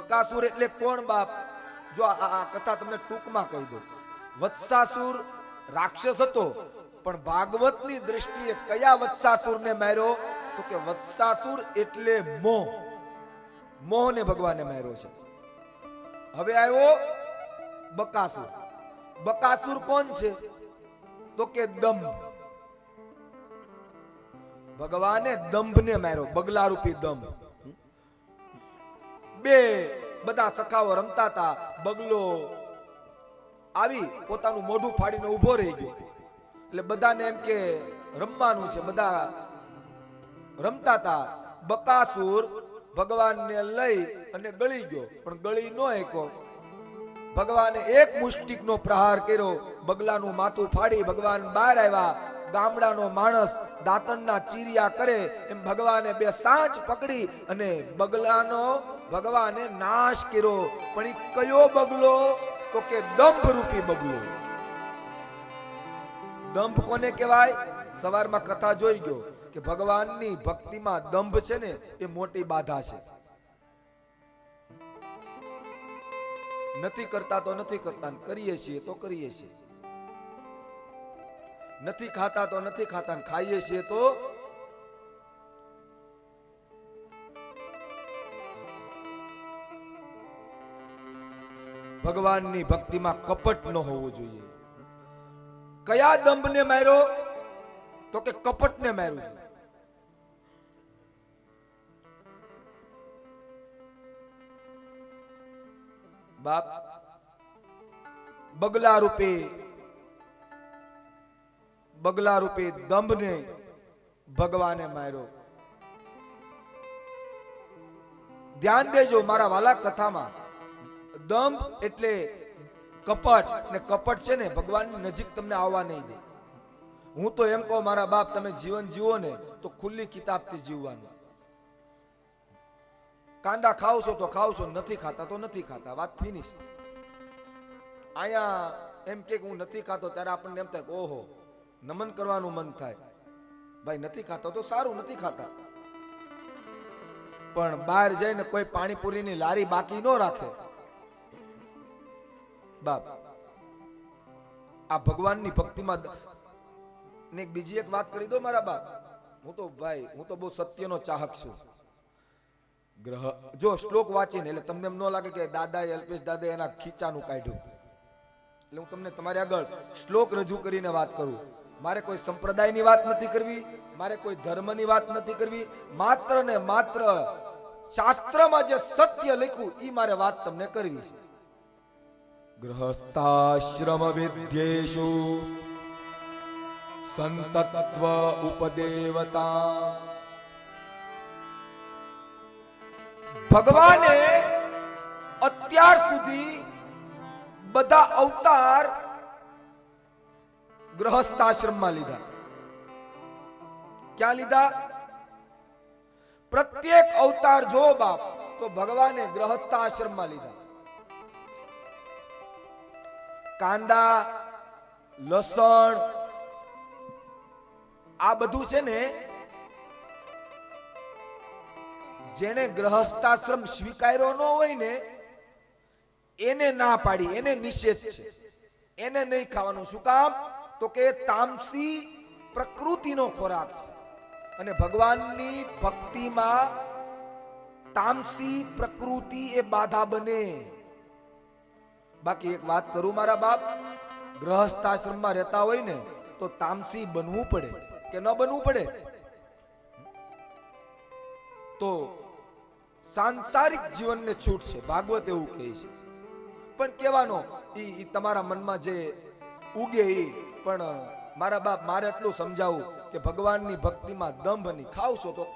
બકાસુર એટલે કોણ બાપ? જો આ કથા તમને ટૂંકમાં કહી દઉં. વત્સાસુર રાક્ષસ હતો, પણ ભાગવતની દ્રષ્ટિએ કયા વત્સાસુરને માર્યો? તો કે વત્સાસુર એટલે મોહ. મોહને ભગવાને માર્યો છે. હવે આવ્યો બકાસુર. બકાસુર કોણ છે? તો કે દંભ. ભગવાને દંભને માર્યો બગલા રૂપી દંભ. બે બધા સખાઓ રમતા હતા. બગલો આવી પોતાનું મોઢું ફાડીને ઊભો રહી ગયો. એટલે બધાને એમ કે, રમવાનું છે. બધા રમતા હતા. બકાસુર ભગવાનને લઈ અને ગળી ગયો. પણ ગળી નો એકો. ભગવાને એક મુષ્ટિકનો પ્રહાર કર્યો. બગલાનું માથું ફાડી ભગવાન બહાર આવ્યા. ગામડાનો માણસ દાંતણના ચીરિયા કરે એમ ભગવાને બે સાંચ પકડી અને બગલાનો ભગવાને નાશ કર્યો. પણ એ કયો બગલો? તો કે દંભ રૂપી બગલો. દંભ કોને કહેવાય? સવારમાં કથા જોઈ ગયો કે ભગવાનની ભક્તિમાં દંભ છે ને, એ મોટી બાધા છે. નથી કરતા તો નથી કરતા કરીએ છીએ તો કરીએ છીએ. નથી ખાતા તો નથી ખાતા ખાઈએ છીએ તો? ભગવાનની ભક્તિમાં કપટ ન હોવું જોઈએ. કયા દંભને માર્યો? તો કે કપટને માર્યું છે. બાપ, બગલા રૂપે બગલા રૂપી દંભને ભગવાને માર્યો. ધ્યાન દેજો મારા વાલા કથામાં. દંભ એટલે કપટ ને કપટ છે ને ભગવાનની નજીક તમને આવવા નહીં દે. હું તો એમ કહું, મારા બાપ, તમે જીવન જીવો ને તો ખુલ્લી કિતાબથી જીવવાનું. કાંદા ખાવ છો તો ખાવ છો નથી ખાતા તો નથી ખાતા. વાત ફિનિશ અહીંયા એમ કે હું નથી ખાતો, ત્યારે આપણને એમ થાય ઓહો નમન કરવાનું મન થાય. ભાઈ, નથી ખાતો તો સારું નથી ખાતા. પણ બહાર જઈને કોઈ પાણીપુરીની લારી બાકી ન રાખે. બાપ, આ ભગવાનની ભક્તિમાં ને બીજી એક વાત કરી દો મારા બાપ. હું તો ભાઈ, હું તો બહુ સત્યનો ચાહક છું. ગ્રહ, જો શ્લોક વાંચીને, એટલે તમને એમ ન લાગે કે દાદા અલ્પેશ દાદા એના ખીચાનું કાઢ્યું. એટલે હું તમને તમારી આગળ શ્લોક રજૂ કરીને વાત કરું. મારે કોઈ સંપ્રદાયની વાત નથી કરવી, મારે કોઈ ધર્મની વાત નથી કરવી. માત્ર ને માત્ર શાસ્ત્રમાં જે સત્ય લખ્યું એ મારે વાત તમને કરવી છે. ગૃહસ્થાશ્રમ વિદ્યેષુ સંતત્વ ઉપદેવતા. ભગવાને અત્યાર સુધી બધા અવતાર ગ્રહસ્થાશ્રમમાં લીધા. ક્યાં લીધા? પ્રત્યેક અવતાર જો બાપ, તો ભગવાને ગ્રહસ્થાશ્રમમાં લીધા. કાંદા, લસણ, આ બધું છે ને જેને ગ્રહસ્થાશ્રમ સ્વીકાર્યો ન હોય ને, એને ના પાડી, એને નિષેધ છે. એને નહીં ખાવાનું. શું કામ? તો કે તામસી પ્રકૃતિનો ખોરાક છે. અને ભગવાનની ભક્તિમાં તામસી પ્રકૃતિ એ બાધા બને. બાકી એક વાત કરું મારા બાપ, ગ્રહસ્થાશ્રમમાં રહેતા હોય ને, તો તામસી બનવું પડે કે ન બનવું પડે? તો સાંસારિક જીવનને છૂટ છે, ભાગવત એવું કહે છે. પણ કહેવાનો, ઈ તમારા મનમાં જે ઉગે ઈ પણ મારા બાપ મારે એટલું સમજાવું કે ભગવાનની ભક્તિમાં દંભ નહીં. ખાવ છો તો